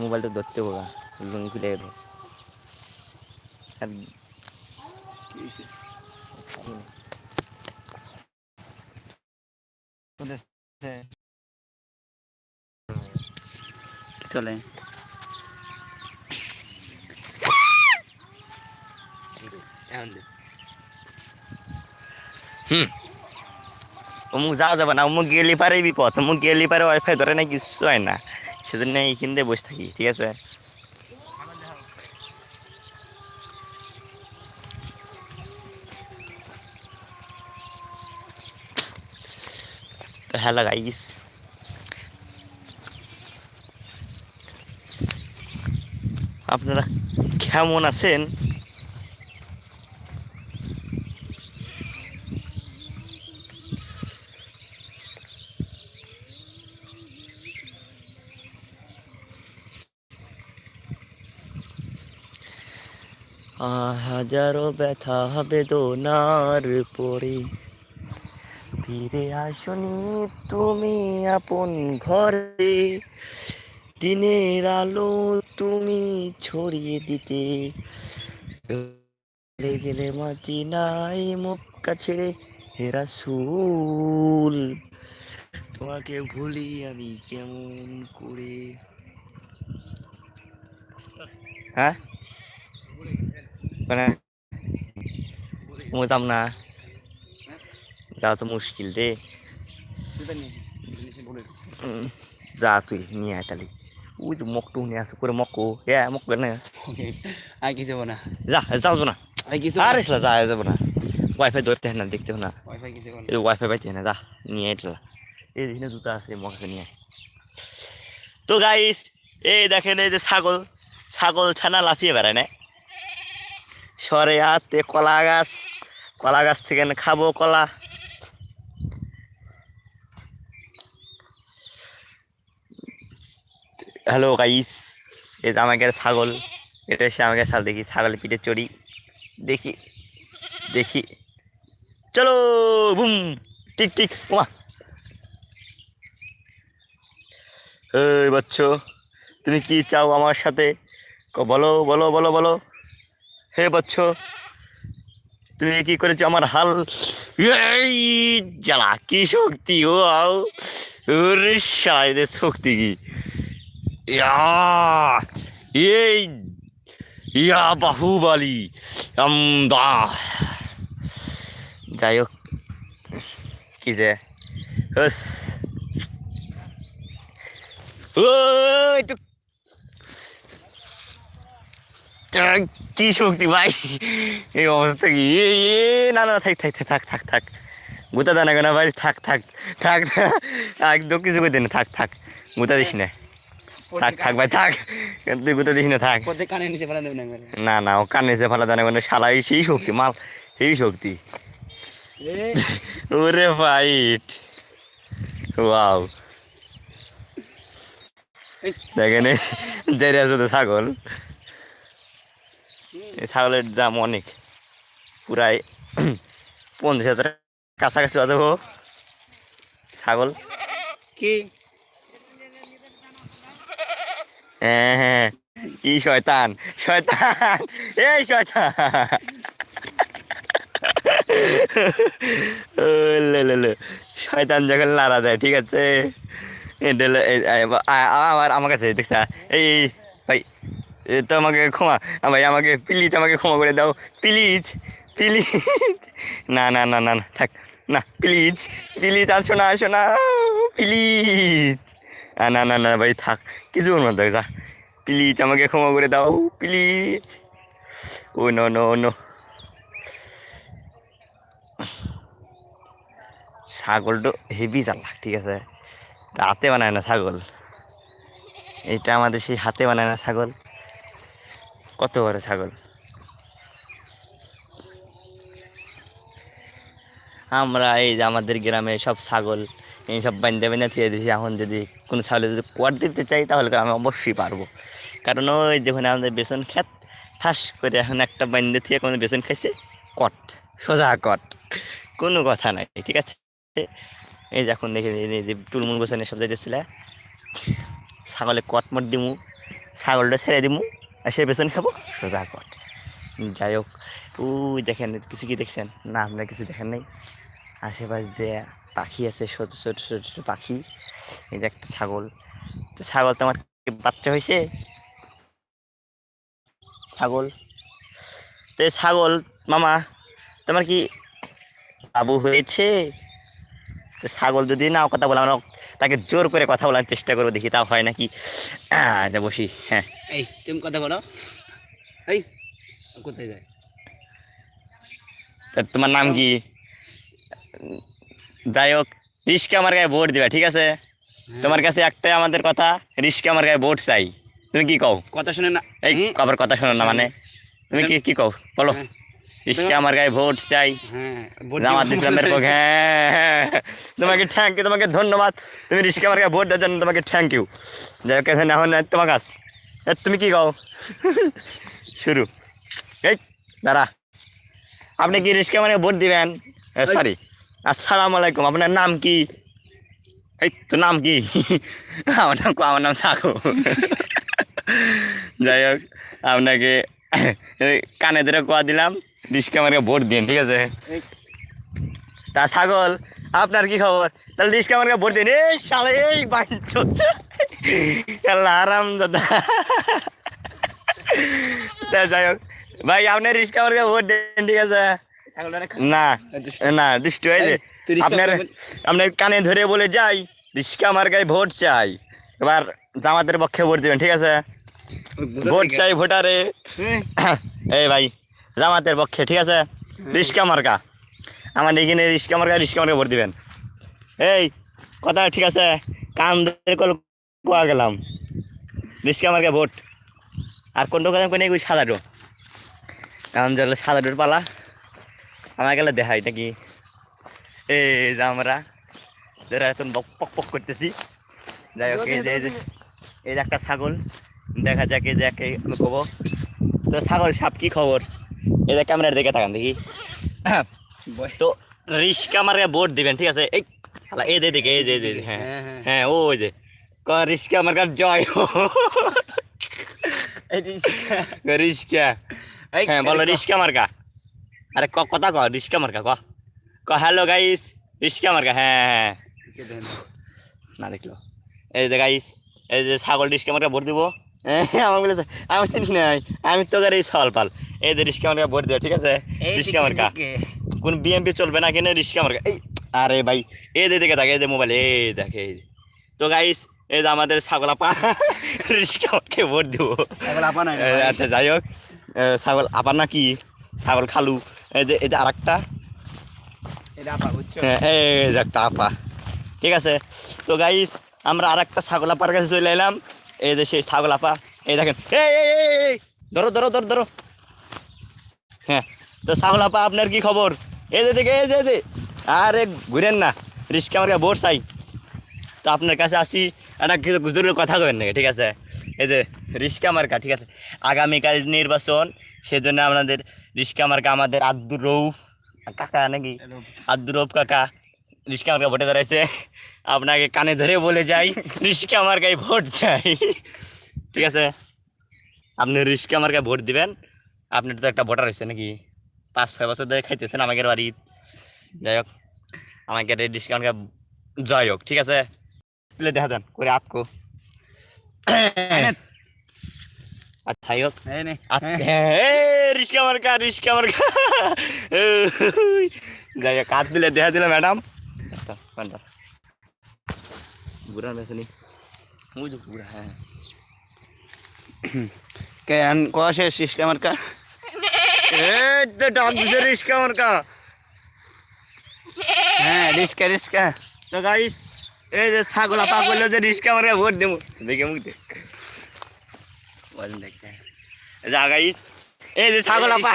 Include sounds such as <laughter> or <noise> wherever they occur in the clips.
মোবাইলটা ধরতে হোগা লুঙ্গি খুলে গেল আর কি হয়েছে? কি চলে হুম। অমুক যাওয়া যাবে না অমুক গেলে পারে বিপদ অমুক গেলে পারে ওয়াইফাই ধরে না কিছু হয় না। সেজন্য এইখান দিয়ে বসে থাকি ঠিক আছে? তো হ্যালো গাইস আপনারা কেমন আছেন? হাজারো ব্যথা হবে বেদনার পরে। ফিরে আসনি তুমি আপন ঘরে। দিনের আলো তুমি ছড়িয়ে দিতে। গেলে মাটি নাই মক্কা ছেড়ে হেরা সুল তোমাকে ভুলি আমি কেমন করে? হ্যাঁ? মানে মুতাম না। যাওয়া তো মুশকিল রে। যা তুই নিয়ে আয় তাহলে। ওই তো মক টু নিয়ে আসে করে মক্কো। এ মক না আর কিছু না? যা যাব না। আর কিছু যা যাব না। ওয়াইফাই ধরতে হয় না দেখতে হয় না। এই ওয়াইফাই পাইতে হয় না যা নিয়ে আইটলা এই দিনে জুতা আছে মক আছে নিয়ে। তো গাইস এই দেখেন এই যে ছাগল। ছাগল ছানা লাফিয়ে বেড়ায় না? সরে হাতে কলা গাছ। কলা গাছ থেকে খাব কলা। হ্যালো গাইস এটা আমাকে ছাগল। এটা এসে আমাকে সাথে দেখি ছাগলের পিঠে চড়ি। দেখি দেখি। চলো, বুম, টিক টিক, ওমা। বাচ্চ, তুমি কি চাও আমার সাথে? বলো বলো বলো বলো। হে বাচ্চ, তুমি কি করেছ? আমার হাল এই জ্বালা, কি শক্তি ও আও? ওরে শক্তি কি? এই, ইয়া বাহুবালি আমদা যাই হোক, কি যে ও, একটু তা, কি শক্তি ভাই? এই অবস্থা কি? এ এ, না না থাক থাক থাক থাক থাক গুতা দানা কেনা ভাই? থাক থাক থাক একদম কিছু করে না থাক থাক। গুতা দিস না। থাক থাক ভাই থাক। তুই গুতা দিস না থাক। কানে না না ও কানে নিচে ফালা দানা মানে শালা এই সেই শক্তি মাল সেই শক্তি। ওরে ফাইট ওয়াও। দেখেন জেরে আছে তো ছাগল। ছাগলের দাম অনেক। পুরাই <clears throat> পঞ্চাশ হাজার কাছাকাছি অত ছাগল। কি? হ্যাঁ হ্যাঁ। কি শয়তান? শয়তান! এই শয়তান। শয়তান যখন লাড়া দেয় ঠিক আছে? আমার আমার কাছে দেখছা? এই ভাই। তো আমাকে ক্ষমা ভাই, আমাকে প্লিজ আমাকে ক্ষমা করে দাও। প্লিজ প্লিজ না না না না না, থাক। না প্লিজ প্লিজ আসো না আসো না প্লিজ না না না, ভাই, থাক। কিছু করব না যা। প্লিজ আমাকে ক্ষমা করে দাও please O no no no ছাগলটা হেভি জ্বালা, ঠিক আছে? হাতে বানায় না ছাগল। এটা আমাদের সেই হাতে বানায় না ছাগল। কত বড় ছাগল? আমরা এই যে আমাদের গ্রামে সব ছাগল, এই সব বান্ধে বেঁধে থিয়ে দিয়েছি এখন যদি কোনো ছাগলে যদি কোয়ার দিতে চাই, তাহলে আমি অবশ্যই পারব। কারণ ওই যেখানে আমাদের বেসন খেত ঠাস করে এখন একটা বান্ধে থিয়ে কোনো বেসন খাইছে, কট, সোজা কট। কোনো কথা নাই, ঠিক আছে? এই যে এখন দেখে তুলমুল গোছানি সব যাইতেছিল, ছাগলে কট মট দিমু, ছাগলটা ছেড়ে দিমু। সে পেছন খাব, সোজা কট যাই হোক, ওই দেখেন, কিছু কি দেখছেন? না, আপনারা কিছু দেখেন নাই। আশেপাশ দিয়ে পাখি আছে, ছোট ছোট ছোট ছোট পাখি। এই যে একটা ছাগল। তো ছাগল তো আমার বাচ্চা হয়েছে ছাগল। তো ছাগল, মামা, তোমার কি বাবু হয়েছে? ছাগল যদি নাও কথা বলে, আমরা তাকে জোর করে কথা বলার চেষ্টা করব দেখি তাও হয় নাকি? বসি হ্যাঁ। এই তুমি কথা বলো। এই কোথায় যায়? তা তোমার নাম কি? যাই হোক রিস্কে আমার গায়ে ভোট দিবা ঠিক আছে? তোমার কাছে একটাই আমাদের কথা রিস্কে আমার গায়ে ভোট চাই। তুমি কি কও? কথা শুনে না এই আবার কথা শোনো না মানে। তুমি কি কি কও? বলো। রিস্কে আমার গায়ে ভোট চাই। হ্যাঁ ভোট জামাত ইসলামের পক্ষে। <laughs> হ্যাঁ, হ্যাঁ, হ্যাঁ। তোমাকে থ্যাংক ইউ তোমাকে ধন্যবাদ। তুমি রিস্কে আমার গায়ে ভোট দেওয়ার জন্য তোমাকে থ্যাংক ইউ যাই হোক এখন এখন তোমার কাছ তুমি কি কও? <laughs> শুরু। এই দাঁড়া। আপনি কি রিস্কে আমার ভোট দিবেন? সরি আসসালামু আলাইকুম আপনার নাম কি? এই তো নাম কি? <laughs> আমার নাম আমার নাম সাকু যাই হোক আপনাকে কানে ধরে কোয়া দিলাম। রিস্কে আমাকে ভোট দিন ঠিক আছে? তা ছাগল আপনার কি খবর? তাহলে রিস্কা আমাকে ভোট দিন। এই শালা এই আল্লাহ আরাম দাদা তা যাই হোক ভাই আপনার রিস্কা আমাকে ভোট দিন ঠিক আছে? না না দুষ্ট হয়ে তুই আপনার আপনার কানে ধরে বলে যাই রিস্কা আমার গায়ে ভোট চাই। এবার জামাতের পক্ষে ভোট দিবেন ঠিক আছে? ভোট চাই ভোটারে। এই <coughs> ভাই জামাতের পক্ষে ঠিক আছে? রিস্কা মার্কা। আমার এখানে রিস্কা মার্কা রিস্কা মার্কা ভোট দিবেন। এই কথা ঠিক আছে? কান কল কোয়া গেলাম। রিস্কা মার্কা ভোট। আর কোনটা কথা কোনে ওই সাদাটো এখন জলে সাদাটোর পালা। আমার গেলে দেখাই নাকি এই যে আমরা। যারা এখন বক পক পক করতেছি। যাই হোক এই যে এই যে- একটা ছাগল। দেখা যাক এই যে আমি কব। তো ছাগল সাপ কি খবর? এই যে ক্যামেরার দিকে তাকান দেখি। বয়- তো রিস্কা মার্কা ভোট দিবেন ঠিক আছে? এই শালা এই যে দিকে এই যে এই যে, এই যে, হ্যাঁ। হ্যাঁ, হ্যাঁ। হ্যাঁ ওই যে। ক রিস্কা মার্কার জয়। হোক। এই রিস্কা। রিস্কা? এই, হ্যাঁ বলো এই, রিস্কা মার্কা। আরে ক কথা ক রিস্কা মার্কা ক। ক হ্যালো গাইস রিস্কা মার্কা হ্যাঁ হ্যাঁ। কে দেন? না দেখল। এই যে গাইস এই যে ছাগল রিস্কা মার্কা ভোট দিব। আমার বলেছে আমি চিনিস নাই আমি তো এই সল পাল। এই যে রিস্কা মার্কা ভোট দেবো ঠিক আছে? রিস্কা মার্কা। কোন বিএমপি চলবে না কেন রিস্কা মার্কা এই আরে ভাই এই যে দেখে থাকে এই যে মোবাইল এই দেখে এই তো গাইস এই যে আমাদের ছাগল আপা রিস্কা মার্কে ভোট দিব। আপা আচ্ছা যাই হোক ছাগল আপার না কি? ছাগল খালু। এই যে এই যে আর একটা আপা? হ্যাঁ, এই যে একটা আপা। ঠিক আছে? তো গাইস আমরা আর একটা ছাগল আপার কাছে চলে এলাম। এই যে সেই ছাগল আপা এই দেখেন এই ধরো ধরো ধরো ধরো। হ্যাঁ তো ছাগল আপা আপনার কি খবর? এই যে দেখে এই যে যে। আরে ঘুরেন না রিস্কা আমার বোর চাই। তো আপনার কাছে আসি একটা কিছু জরুরি কথা কবেন নাকি ঠিক আছে? এই যে রিস্কা মার্কা ঠিক আছে? আগামীকাল নির্বাচন সেজন্য আপনাদের রিস্কা মার্কা আমাদের আব্দুর রৌফ কাকা নাকি? আব্দুর রৌফ কাকা। রিস্কা মার্কা ভোটে দাঁড়াইছে আপনাকে কানে ধরে বলে যাই রিস্কা মার্কায় ভোট চাই। ঠিক আছে? আপনি রিস্কা মার্কায় ভোট দিবেন। আপনার তো একটা ভোটার হয়েছে নাকি? পাঁচ ছয় বছর ধরে খাইতেছেন আমাদের বাড়ি যাই হোক আমাকে রিস্কা মার্কা জয় হোক ঠিক আছে? দেখা দেন করে আতকো আচ্ছা হোক। হ্যাঁ। হ্যাঁ, রিস্কা মার্কা রিস্কা মার্কা যাই হোক হাত দিলে দেখা দিলে ম্যাডাম। বুড়া বেসনি ওই যে বুড়া হ্যাঁ কে আন কোয়া শেষ রিস্কা মার্কা? এই তো ডাক দিছে রিস্কা মার্কা হ্যাঁ, রিস্কা, রিস্কা। তো গাইস এই যে ছাগলা পা করল যে রিস্কা মার্কা ভোট দেবো দেখে মুখ দেখতে যা গাইস এই যে ছাগলা পা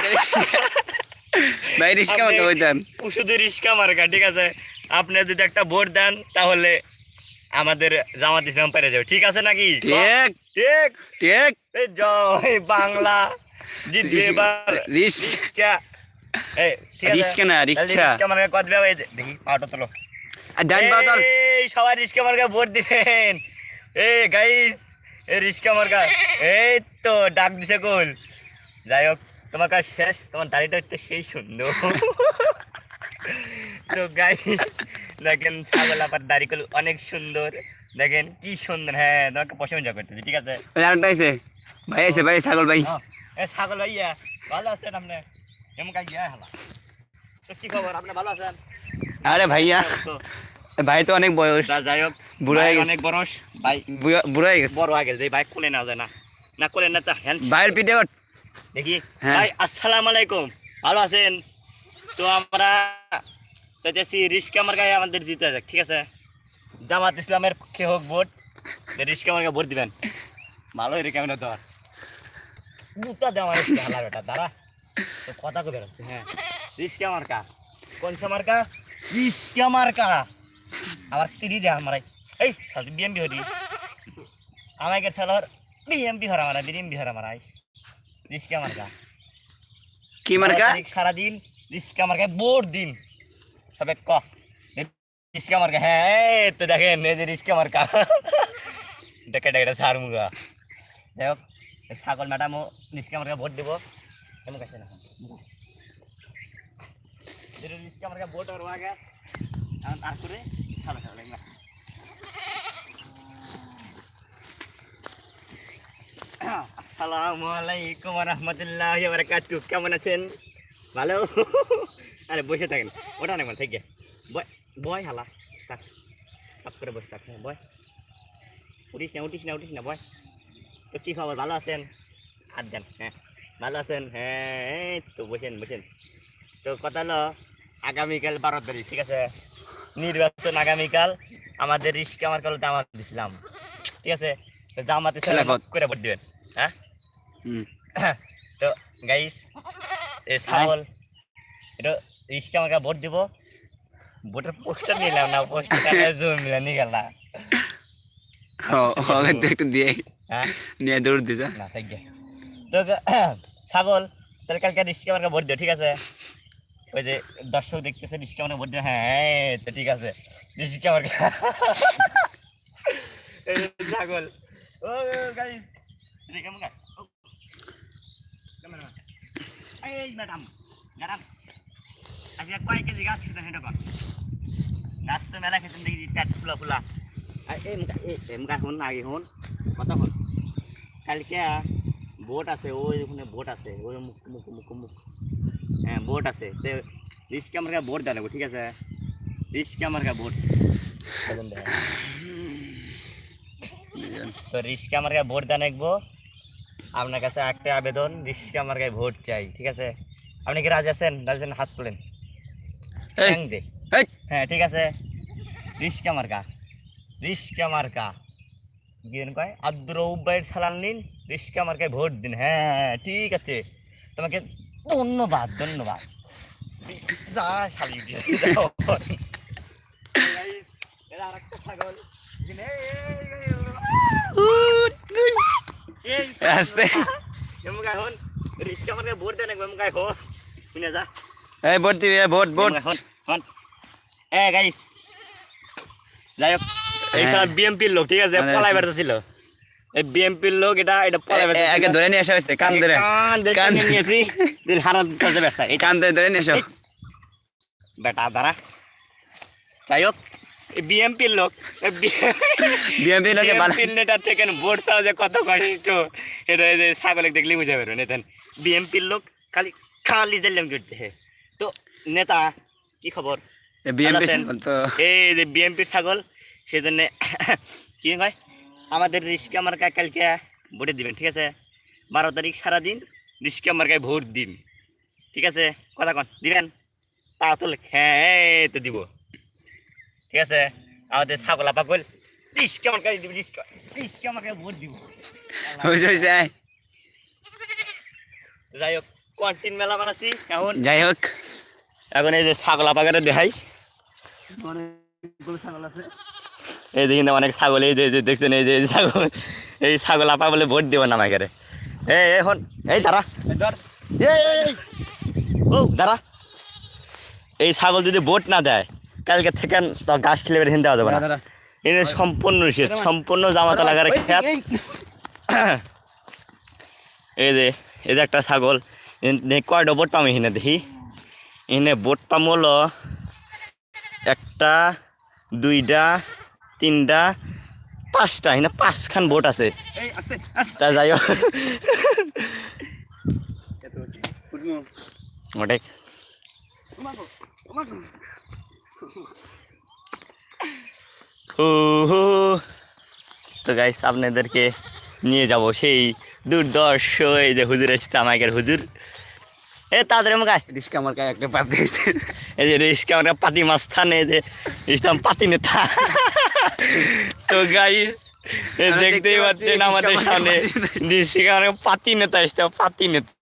ভাই, রিস্কা মার্কা বলতেন। শুধু রিস্কা মার্কা ঠিক আছে আপনি যদি একটা ভোট দেন তাহলে আমাদের জামাত ইসলাম পেরে যাবে। ঠিক আছে নাকি? ঠিক, ঠিক। ঠিক। জয় বাংলা। জিতবে রিস- এবার। রিস- রিস্কা এই রিস্কা না, রিক্সা। রিস্কা কত দেবে? দেখি পাওয়াটা তোলো। ডান পা তোল। এই সবাই রিস্কা মার্কা ভোট দিবেন। এই গাইস এই রিস্কা মার্কা এই তো ডাক দিছে গোল যাই হোক তোমার কাজ শেষ। তোমার দাড়িটা একটু সেই সুন্দর। তো গাই দেখেন ছাগল আপার দাড়িগুলো অনেক সুন্দর। দেখেন কি সুন্দর হ্যাঁ তোমাকে প্রশংসা করতেছি ঠিক আছে? আরেকটা আইছে ভাই আইছে ভাই ছাগল ভাই। এ ছাগল ভাইয়া ভালো আছেন আপনি? এমন কাজ যায় হালা। তো কি খবর আপনি ভালো আছেন? আরে ভাইয়া ভাই তো অনেক বয়স। যাই হোক বুড়ো হয়ে গেছে। অনেক বরস ভাই বুড়া- বুড়া হয়ে গেছে। বড় হয়ে গেছে ভাই কোলে না যায় না। না কোলে না তা হ্যান্ড ভাইয়ের পিঠে দেখি। হ্যাঁ। ভাই আসসালামু আলাইকুম। ভালো আছেন? তো আমরা চাইতেছি রিস্কা আমার গায়ে আমাদের দিতে হবে ঠিক আছে? জামাত ইসলামের পক্ষে হোক ভোট রিস্কা আমার ভোট দিবেন। ভালো রে কেমন ধর। মুখটা দেওয়া হালা বেটা দাঁড়া। তো কথা কবে হ্যাঁ। রিস্কা মার্কা কোন মার্কা রিস্কা মার্কা আবার তিরি দে আমার এই বিএমপি হরি। আমাকে ছেলের বিএমপি হরা মারা বিএমপি হরা রিস্কা মার্কা কি। মার্কা? সারাদিন রিস্কা মার্কায় বোর দিন। সবে ক। রিস্কা মার্কা হ্যাঁ তো দেখেন, এই যে রিস্কা মার্কা ডেকে ডেকে সার মুগা। যাই হোক, ছাগল ম্যাডামও রিস্কা মার্কা ভোট দেবো। এমন কাছে না? রিস্কা মার্কা ভোট আর আগে এখন তারপরে ভালো ভালো লাগবে আসসালামু আলাইকুম রহমতুল্লাহ কেমন আছেন? ভালো? আরে বসে থাকেন ওটা অনেক ভালো থেকে। বয় বয় হালা থাক থাক করে বসে থাক হ্যাঁ বয়। উঠিস না উঠিস না উঠিস না বয়। তো কী খবর ভালো আছেন? হাত দেন হ্যাঁ ভালো আছেন? হ্যাঁ তো বসেন বসেন। তো কথা হলো আগামীকাল বারো তারিখ ঠিক আছে? নির্বাচন আগামীকাল আমাদের রিস্ক আমার কলতে আমার দিছিলাম ঠিক আছে? তো জামাতে। করে ভোট দিবেন হ্যাঁ? <coughs> তো গাইস এ ছাগল এটা রিস্কে আমাকে ভোট দিব। ভোটের পোস্টার নিলাম না পোস্টার জমি মিলে নিয়ে গেল না। একটু দিয়ে নিয়ে দৌড় দিতে। না তো <coughs> ছাগল তাহলে কালকে রিস্কে আমাকে ভোট দিও ঠিক আছে? ওই যে দর্শক দেখতেছে রিস্কে আমাকে ভোট দিও হ্যাঁ তো ঠিক আছে। রিস্কে আমাকে <laughs> ছাগল। ও গাইস রিস্কে আমাকে। এই ম্যাডাম ম্যাডাম আজকে কয় কেজি গাছ খেতেন গাছ মেলা খেতেন দেখি, পেট ফুলা ফুলা। আর এই এই হন আগে হন কথা হন কালকে বোট আছে, ওই ওখানে বোট আছে, ওই মুখ মুখ হ্যাঁ বোট আছে। রিস্ক আমার কাছে বোট দেওয়া ঠিক আছে? রিস্ক আমার কাছে বোট। তো রিস্ক আমার কাছে ভোট দেওয়া নেব আপনার কাছে একটা আবেদন, রিস্ক আমার কাছে ভোট চাই, ঠিক আছে? আপনি কি রাজি আছেন? রাজি হাত তোলেন। ঠ্যাং দে হ্যাঁ ঠিক আছে রিস্কা মার্কা রিস্কা মার্কা গিয়েন কয় আব্দুর রৌফ ভাইয়ের সালাম নিন রিস্কা মার্কায় ভোট দিন হ্যাঁ ঠিক আছে তোমাকে ধন্যবাদ ধন্যবাদ যা শালি ছাগল। আস্তে। এমন গায়ে হন রিস্কা মার্কায় ভোট দেন এমন গায়ে হো শুনে যা এই ভোট দিবি ভোট ভোট। এ গাইস যাই হোক এই হ্যাঁ। সব বিএমপির লোক ঠিক আছে? আমাদের পলাই আছে। এই বিএমপির লোক এটা এটা পলাই বেড়াতে আগে ধরে নিয়ে আসা হয়েছে কান ধরে। কান ধরে কান। নিয়েছি হারাত কাছে ব্যস্ত। এই কান ধরে ধরে নিয়ে এসো বেটা যাই হোক বিএমপির লোক বিএমপি লোকে বিএমপির নেতার থেকে ভোট যে কত কষ্ট এটা এই যে ছাগলে দেখলে বুঝে পারবে নেতেন। বিএমপির লোক খালি খালি জানলাম করতে তো নেতা কি খবর? বিএমপি এই যে বিএমপির ছাগল সেই জন্যে <coughs> কি হয় আমাদের রিস্কা মার্কায় কালকে ভোটে দিবেন ঠিক আছে? বারো তারিখ সারাদিন রিস্কা মার্কায় ভোট দিন ঠিক আছে? কথা কন দিবেন? তা তো হ্যাঁ তো দিব। ঠিক আছে? আমাদের ছাগল আপা কল রিস্কা মার্কায় দিব রিস্কা রিস্কা মার্কায় ভোট দিব। যাই হোক কন্টিন মেলা বানাচ্ছি এখন যাই হোক। এখন এই যে ছাগল আপাকে দেখাই। এই দেখি না অনেক ছাগল এই যে দেখছেন এই যে ছাগল এই ছাগল আপা বলে ভোট দেবো না আমাকে এই এখন এই দাঁড়া। ও দাঁড়া। এই ছাগল যদি ভোট না দেয় কালকে থেকে তো গাছ খেলে বের হিন দেওয়া যাবে না। এটা সম্পূর্ণ নিষেধ সম্পূর্ণ জামাতা লাগার খেত। এই। যে এই যে একটা ছাগল কয়টা বোট পাম এখানে দেখি। এখানে বোট পাম হলো একটা দুইটা তিনটা পাঁচটা এখানে পাঁচখান বোট আছে। তা যাই হোক। অনেক। তো গাইস আপনাদেরকে নিয়ে যাব সেই দুর্দর্শ এই যে হুজুর এসছে আমাকের হুজুর। এ তাদের গায়ে রিস্কা আমার একটা পাত এই যে রিস্কা আমরা পাতি মাছ থানে এই যে ইসলাম পাতি নেতা তো গাই দেখতেই পাচ্ছি পাচ্ছেন আমাদের সামনে রিস্কা আমরা পাতি নেতা এসছে পাতি নেতা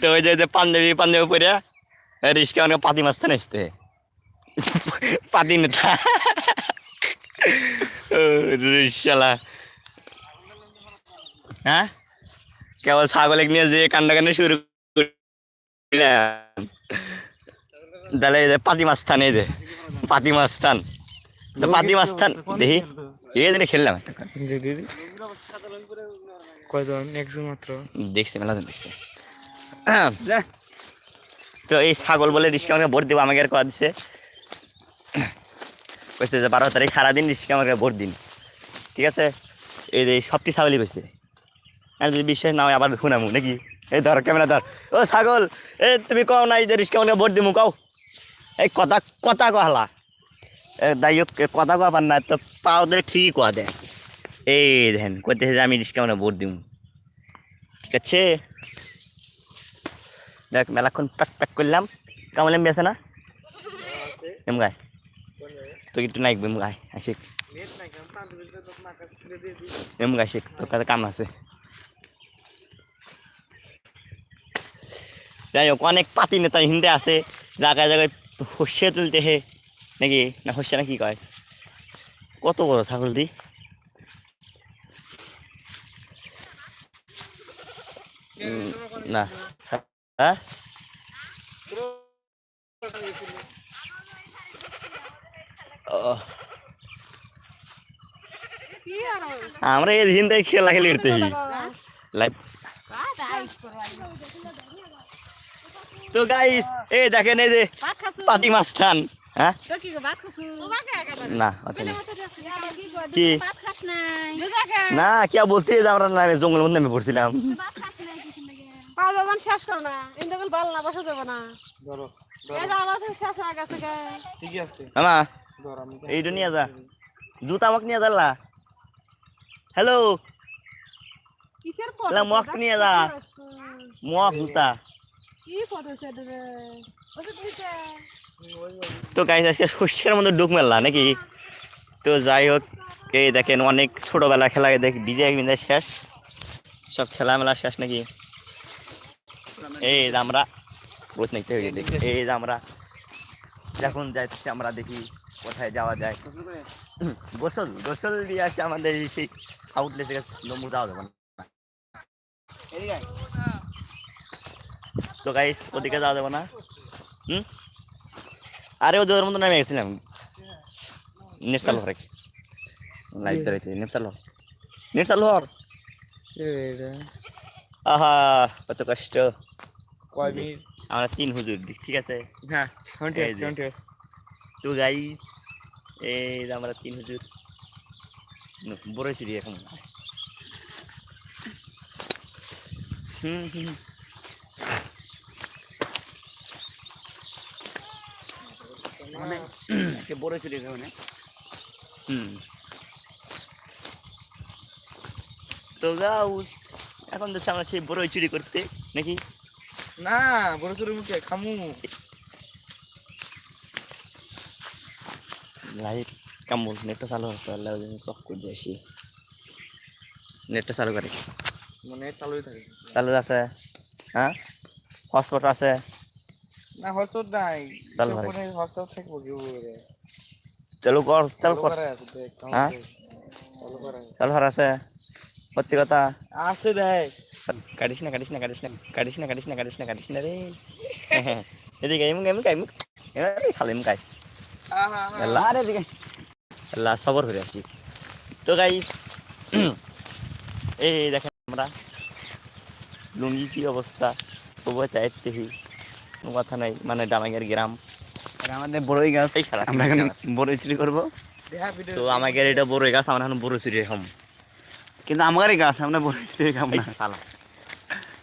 তো ওই যে যে পাঞ্জাবি পাঞ্জাবি পরে রিস্কা আমরা পাতি মাছ থানে এসছে পাতি নেতা ও, রিস্কালা হ্যাঁ? কেবল ছাগল নিয়ে যে কান্না কান্না শুরু তাহলে এই যে পাতি মাছ স্থান এই যে পাতি মাছ স্থান তো স্থান দেখি। এই দিনে খেললাম কয়জন? একজন মাত্র। দেখছি মেলা দিন দেখছি। তো এই ছাগল বলে রিস্কা আমাকে ভোট দেবো আমাকে আর কথা দিছে? কইছে যে বারো তারিখ সারাদিন রিস্কা আমাকে ভোট দিন। ঠিক আছে? এই যে সবটি ছাগলই কইছে। আর যদি বিশ্বাস না হয় আবার শুনামু নাকি? এই ধর, ক্যামেরা ধর। ও ছাগল, এ তুমি কও না, এই যে রিস্কা আমাকে ভোট দিমু, কও। এই কথা কথা কহলা এ কথা কবার না তো পাও ধরে ঠিকই কোয়া দেয় এই দেখেন, কইতেছে যে আমি রিস্কা আমাকে ভোট দিমু। ঠিক আছে? দেখ, মেলাক্ষণ প্যাক প্যাক করলাম। কেমন এমবি আছে না? এম গায়। তো একটু নাইক এম গায় আশিক এম গায়, শিখ, তোর কাছে কাম আছে। যাই হোক অনেক পাতি নেতা হিন্দে আছে জায়গায় জায়গায় হস্যে তুলতে হে। নাকি? না হস্যে না কি কয়? কত বড় ছাগল দি? উম, না। হ্যাঁ? আমরা এই হিন্দে খেলা খেলি করতে লাইভ তো গাইস এই দেখেন এই যে পাতি মাছ খান হ্যাঁ? না অত না। কি? বলতে যে আমরা না জঙ্গলের মধ্যে নেমে পড়ছিলাম। পাওয়া যাবে না, শেষ করো না। ইন্দ্রগুল ভালো না বসা যাবে না। ধরো এই যে আমার শেষ হয়ে গেছে গে ঠিকই আছে। মামা ধর আমি এইটা নিয়ে যা। জুতা আমাকে নিয়ে যাল্লা হ্যালো মক নিয়ে যা। মক জুতা। তো গাইস আজকে শস্যের মধ্যে ডুক মেললা নাকি? তো যাই হোক এই দেখেন অনেক ছোটবেলা খেলা দেখ ডিজে মিলে শেষ। সব খেলা মেলা শেষ নাকি? এই যে আমরা হয়ে গেছে এই যে আমরা যখন যাচ্ছি আমরা দেখি কোথায় যাওয়া যায়। গোসল গোসল দিয়ে আছে আমাদের সেই আউটলেট থেকে নম্বর যাওয়া যাবে না। তো গাইস ওদিকে যাওয়া যাবে না। হুম? আরে ওদের মতো নামে গেছিলাম। নেট চালু হরে। লাইভ ধরে নেট চালু হর। নেট চালু হর। আহা কত কষ্ট। কয় মিনিট? আমরা তিন হুজুর দিক ঠিক আছে? হ্যাঁ তো গাই এই আমরা তিন হুজুর। বড় সিঁড়ি এখন। হুম হুম। মানে সে বড় ছিল এখানে হুম। তো গাউস এখন যাচ্ছে আমরা সেই বড় চুরি করতে নাকি? না বড় ছোট মুখে খামু। লাইট কামড় নেটটা চালু হতো আল্লাহ চক করে দিয়ে আসি। নেটটা চালু করে। মানে চালুই থাকে। চালু আছে। হ্যাঁ? হটস্পট আছে। না হসত নাই। চালু করে। ফোনে থাকব কি করে চালু কর চালু কর। হ্যাঁ? চালু করা আছে। সত্যি কথা। আছে দেখ। কাটিস না কাটিস না কাটিস না কাটিস না কাটিস না কাটিস না কাটিস না রে। এদিকে এমন এমন কাই খালি এমন কাই আল্লাহ আরে এদিকে। আল্লাহ সবর করে আসি। তো গাই এই দেখেন আমরা। লুঙ্গি কি অবস্থা? তবুও চাইতেছি কোনো কথা নাই মানে ডামাইয়ের গ্রাম। আমাদের বড়ই গাছ। আমরা এখন। বড়ই চুরি করব। তো আমাদের এটা বড় গাছ আমরা এখন বড় চুরি হম। কিন্তু আমারই গাছ আমরা বড়ই চুরি এই না। শালা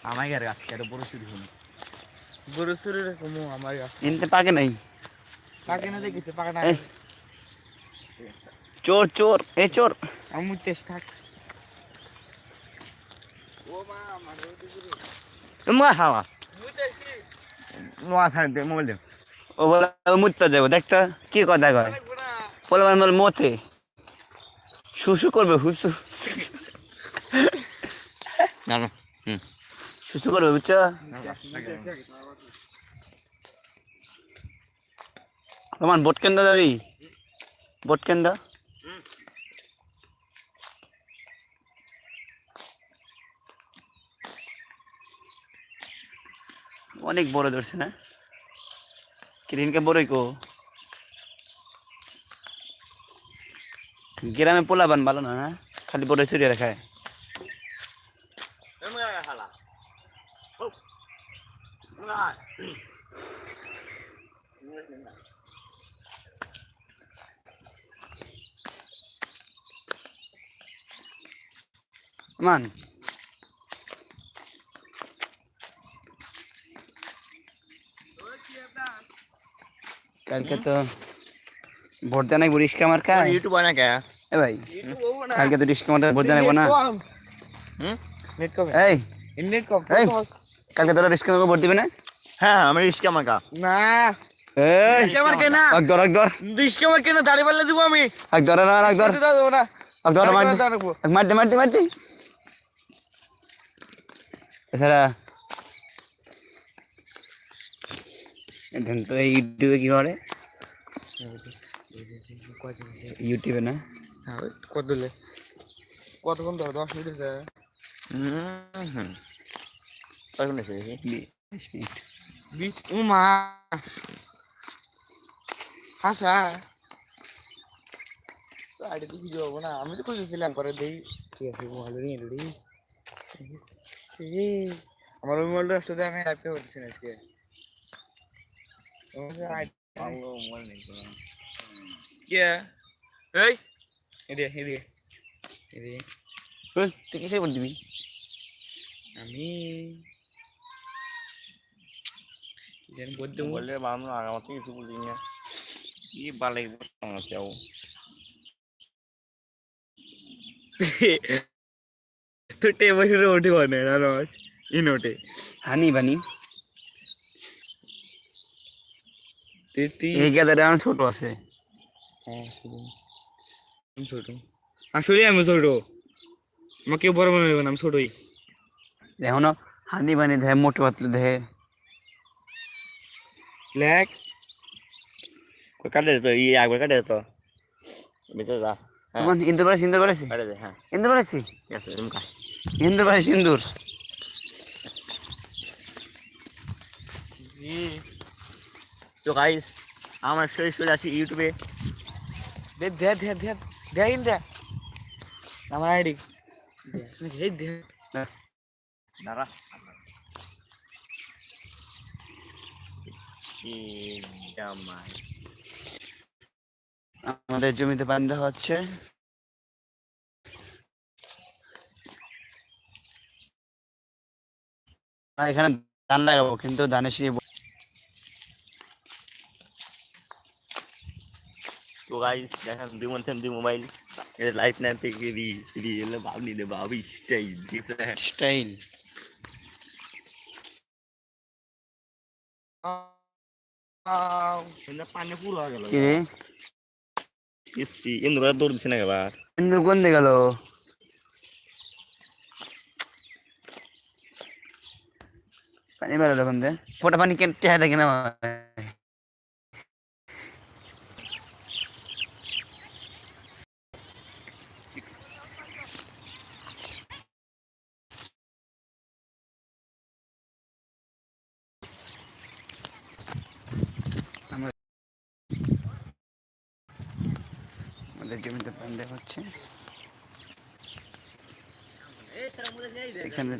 আমাদের গাছ এটা বড় চুরি হম। বড় কমু আমার গাছ। এনতে পাকে নাই? পাকে না দেখিতে পাকে না চোর চোর এ চোর। আমি মুতেস থাক। ও মা আমার মা হাওয়া। মোবাইল দে। ও বলে মুততে যাব দেখতো কি কথা কয়? বলে মানে বলে মতে। শুশু করবে হুসু। না না হুম। শুশু করবে বুঝছ? রোমান ভোট কেন্দ্র যাবি ভোট কেন্দ্র অনেক বড় ধরছে না? কিরিনকে বড়ই কো? গ্রামে পোলাবান ভালো না হ্যাঁ? খালি বড় চুরিয়ে রাখায় মান। কালকে তো ভোট দেওয়া নাই রিস্কা মার কা ইউটিউব আনা কে? এ ভাই কালকে তো রিস্কা মার ভোট দেওয়া নাই না নেট কম এই। নেট কম এই। কালকে তোরা রিস্কা মার ভোট দিবি না? হ্যাঁ আমি না। দিব আমি। আগ ধর না না এছাড়া তো ইউটিউবে কি করে? ইউটিউবে না? কত দিলে? কতক্ষণ ধরো দশ মিনিট হয়েছে হুম হুম কখন এসে গেছি? বিশ মিনিট। বিশ? ও মা হাসা আইডি তো পাবো না? আমি তো খুঁজেছিলাম পরে দেই ঠিক আছে নিয়ে আমার ওই মোবাইলটার সাথে আমি লাইভ করতেছি না আজকে কে এই এদিকে এদিকে এদিকে ওই, তুই কিসে ভোট দিবি আমি কি জানি বলতে বল বললে বাম আগামাতে কিছু বলি না কি বালাই চাও তো টে বছরে ওঠে মানে জানোস ইন ওঠে হানি বানি তুই তুই এই গাদারে আমার ছোট আছে। হ্যাঁ ছোট। আসলে আমি ছোট। আমাকে বড় মনে হবে না আমি ছোটই। এখনও হানি বানি দেহে মোটু পাতলু দেহে। লেখ কাটে দে তো ই একবার কাটে তো। বেঁচে যা হ্যাঁ। আমার ইন্দুর বাড়ি সিন্দুর বাড়িছি কাটে দে হ্যাঁ। ইন্দুর তুমি ইন্দুর বাড়ি সিন্দুর। তো গাইস আমার শরীর চলে আসি ইউটিউবে দে দে দে দে দে ইন দে আমার আইডি দে দে দাঁড়া। আমাদের জমিতে পানি দেওয়া হচ্ছে এখানে ধান লাগাবো কিন্তু ধানের সিঁড়ি গাইস দেখেন দুই মধ্যে দুই মোবাইল এটা লাইফ না থেকে দি দি এলে ভাবনি দে ভাবি স্টাইল ঠিক আছে স্টাইল পানি পুরো হয়ে গেল কি রে ইসি করে দৌড় দিছে না এবার ইন্দুর কোন দিকে গেল পানি বেরোলো কোন দিয়ে ফোটা পানি কেন টেহা দেখে না আমাদের জমিতে পানি দেওয়া হচ্ছে এখানে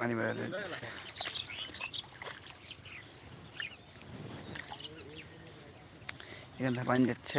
পানি বেড়াতে। এখান থেকে পানি যাচ্ছে